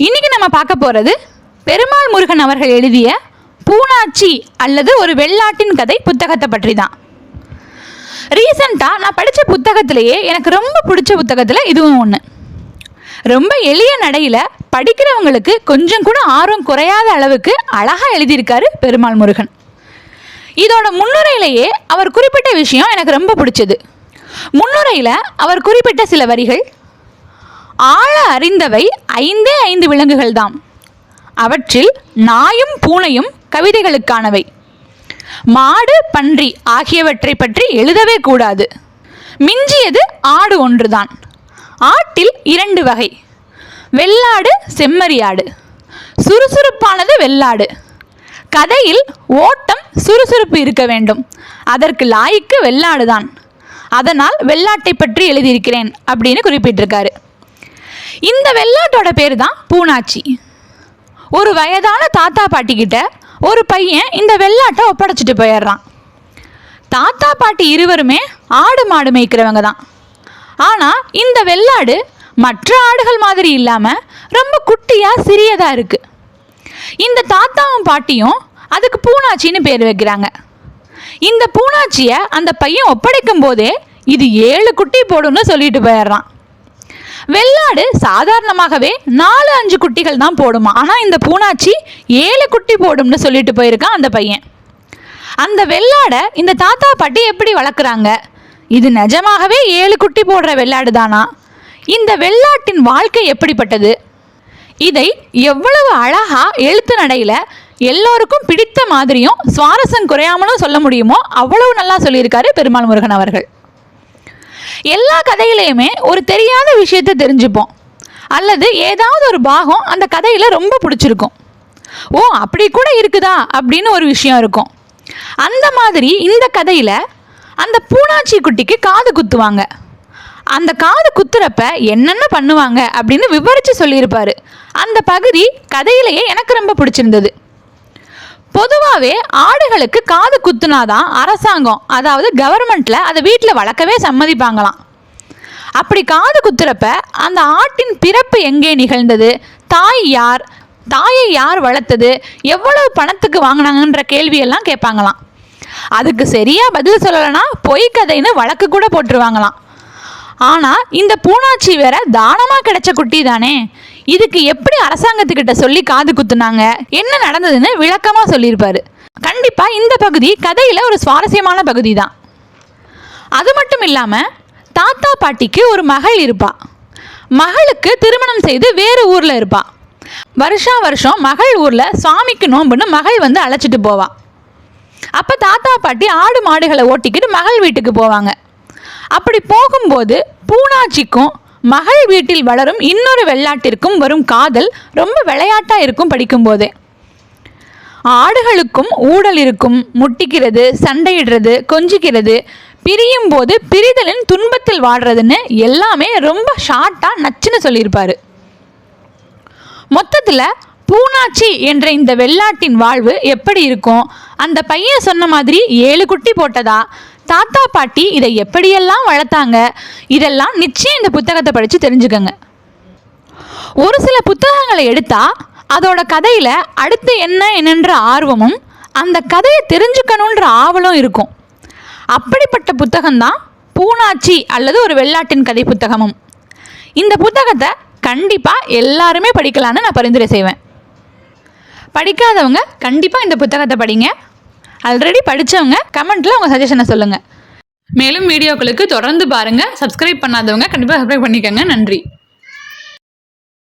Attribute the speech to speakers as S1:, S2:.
S1: இன்னைக்கு நம்ம பார்க்க போகிறது பெருமாள் முருகன் அவர்கள் எழுதிய பூனாச்சி அல்லது ஒரு வெள்ளாட்டின் கதை புத்தகத்தை பற்றி தான் ரீசண்டாக நான் படித்த புத்தகத்திலேயே எனக்கு ரொம்ப பிடிச்ச புத்தகத்தில் இதுவும் ஒன்று ரொம்ப எளிய நடையில் படிக்கிறவங்களுக்கு கொஞ்சம் கூட ஆர்வம் குறையாத அளவுக்கு அழகாக எழுதியிருக்காரு பெருமாள் முருகன். இதோட முன்னுரையிலேயே அவர் குறிப்பிட்ட விஷயம் எனக்கு ரொம்ப பிடிச்சது. முன்னுரையில் அவர் குறிப்பிட்ட சில வரிகள் ஆழ அறிந்தவை ஐந்தே ஐந்து விலங்குகள்தாம். அவற்றில் நாயும் பூனையும் கவிதைகளுக்கானவை. மாடு பன்றி ஆகியவற்றை பற்றி எழுதவே கூடாது. மிஞ்சியது ஆடு ஒன்றுதான். ஆட்டில் இரண்டு வகை. வெள்ளாடு செம்மறியாடு சுறுசுறுப்பானது வெள்ளாடு. கதையில் ஓட்டம் சுறுசுறுப்பு இருக்க வேண்டும். அதற்கு லாய்க்கு வெள்ளாடுதான். அதனால் வெள்ளாட்டை பற்றி எழுதியிருக்கிறேன் அப்படின்னு குறிப்பிட்டிருக்காரு. இந்த வெள்ளாட்டோட பேர் தான் பூனாச்சி. ஒரு வயதான தாத்தா பாட்டிக்கிட்ட ஒரு பையன் இந்த வெள்ளாட்டை ஒப்படைச்சிட்டு போயிடுறான். தாத்தா பாட்டி இருவருமே ஆடு மாடு மேய்க்கிறவங்க தான். ஆனால் இந்த வெள்ளாடு மற்ற ஆடுகள் மாதிரி இல்லாமல் ரொம்ப குட்டியாக சிறியதாக இருக்குது இந்த தாத்தாவும் பாட்டியும் அதுக்கு பூனாச்சின்னு பேர் வைக்கிறாங்க. இந்த பூனாச்சியை அந்த பையன் ஒப்படைக்கும் போதே இது ஏழு குட்டி போடும்னு சொல்லிட்டு போயிடுறான். வெள்ளாடு சாதாரணமாகவே நாலு அஞ்சு குட்டிகள் தான் போடுமா? ஆனால் இந்த பூனாச்சி ஏழு குட்டி போடும்னு சொல்லிட்டு போயிருக்கான் அந்த பையன். அந்த வெள்ளாடை இந்த தாத்தா பாட்டி எப்படி வளர்க்குறாங்க? இது நிஜமாகவே ஏழு குட்டி போடுற வெள்ளாடு தானா? இந்த வெள்ளாட்டின் வாழ்க்கை எப்படிப்பட்டது? இதை எவ்வளவு அழகா எழுத்து நடையில் எல்லோருக்கும் பிடித்த மாதிரியும் சுவாரஸ்யம் குறையாமலும் சொல்ல முடியுமோ அவ்வளவு நல்லா சொல்லியிருக்காரு பெருமாள் முருகன் அவர்கள். எல்லா கதையிலையுமே ஒரு தெரியாத விஷயத்தை தெரிஞ்சுப்போம். அல்லது ஏதாவது ஒரு பாகம் அந்த கதையில் ரொம்ப பிடிச்சிருக்கும். ஓ அப்படி கூட இருக்குதா? அப்படின்னு ஒரு விஷயம் இருக்கும். அந்த மாதிரி இந்த கதையில் அந்த பூனாச்சி குட்டிக்கு காது குத்துவாங்க. அந்த காது குத்துறப்ப என்னென்ன பண்ணுவாங்க அப்படின்னு விவரித்து சொல்லியிருப்பாரு. அந்த பகுதி கதையிலேயே எனக்கு ரொம்ப பிடிச்சிருந்தது. பொதுவாகவே ஆடுகளுக்கு காது குத்துனாதான் அரசாங்கம் அதாவது கவர்மெண்ட்டில் அதை வீட்டில் வளர்க்கவே சம்மதிப்பாங்களாம். அப்படி காது குத்துறப்ப அந்த ஆட்டின் பிறப்பு எங்கே நிகழ்ந்தது? தாய் யார்? தாயை யார் வளர்த்தது? எவ்வளவு பணத்துக்கு வாங்கினாங்கன்ற கேள்வியெல்லாம் கேட்பாங்களாம். அதுக்கு சரியாக பதில் சொல்லலைன்னா பொய் கதைன்னு வழக்கு கூட போட்டுருவாங்களாம். ஆனால் இந்த பூனாச்சி வேற தானமாக கிடைச்ச குட்டி தானே? இதுக்கு எப்படி அரசாங்கத்துக்கிட்ட சொல்லி காது குத்துனாங்க? என்ன நடந்ததுன்னு விளக்கமாக சொல்லியிருப்பாரு. கண்டிப்பாக இந்த பகுதி கதையில் ஒரு சுவாரஸ்யமான பகுதி தான் அது மட்டும் இல்லாமல் தாத்தா பாட்டிக்கு ஒரு மகள் இருப்பா. மகளுக்கு திருமணம் செய்து வேறு ஊரில் இருப்பா. வருஷா வருஷம் மகள் ஊரில் சுவாமிக்கு நோன்புன்னு மகள் வந்து அழைச்சிட்டு போவா. அப்போ தாத்தா பாட்டி ஆடு மாடுகளை ஓட்டிக்கிட்டு மகள் வீட்டுக்கு போவாங்க. அப்படி போகும்போது பூனாச்சிக்கும் மகள் வீட்டில் வளரும் இன்னொரு வெள்ளாட்டிற்கும் வரும் காதல் ரொம்ப விளையாட்டாக இருக்கும் படிக்கும்போது. ஆடுகளுக்கும் ஊடல் இருக்கும் முட்டிக்கிறது சண்டையிடுறது கொஞ்சிக்கிறது பிரியும் போது பிரிதலின் துன்பத்தில் வாடுறதுன்னு எல்லாமே ரொம்ப ஷார்ட்டாக நச்சுன்னு சொல்லியிருப்பாரு. மொத்தத்தில் பூனாச்சி என்ற இந்த வெள்ளாட்டின் வாழ்வு எப்படி இருக்கும்? அந்த பையன் சொன்ன மாதிரி ஏழு குட்டி போட்டதா? தாத்தா பாட்டி இதை எப்படியெல்லாம் வளர்த்தாங்க? இதெல்லாம் நிச்சயம் இந்த புத்தகத்தை படித்து தெரிஞ்சுக்கோங்க. ஒரு சில புத்தகங்களை எடுத்தால் அதோட கதையில் அடுத்து என்ன என்னன்ற ஆர்வமும் அந்த கதையை தெரிஞ்சுக்கணுன்ற ஆவலும் இருக்கும். அப்படிப்பட்ட புத்தகம்தான் பூனாச்சி அல்லது ஒரு வெள்ளாட்டின் கதை புத்தகமும். இந்த புத்தகத்தை கண்டிப்பாக எல்லாருமே படிக்கலான்னு நான் பரிந்துரை செய்வேன். படிக்காதவங்க கண்டிப்பாக இந்த புத்தகத்தை படிங்க. ஆல்ரெடி படித்தவங்க கமெண்ட்டில் உங்கள் சஜஷனை சொல்லுங்கள் மேலும் வீடியோக்களுக்கு தொடர்ந்து பாருங்கள் சப்ஸ்கிரைப் பண்ணாதவங்க கண்டிப்பாக சப்ஸ்கிரைப் பண்ணிக்கோங்க. நன்றி.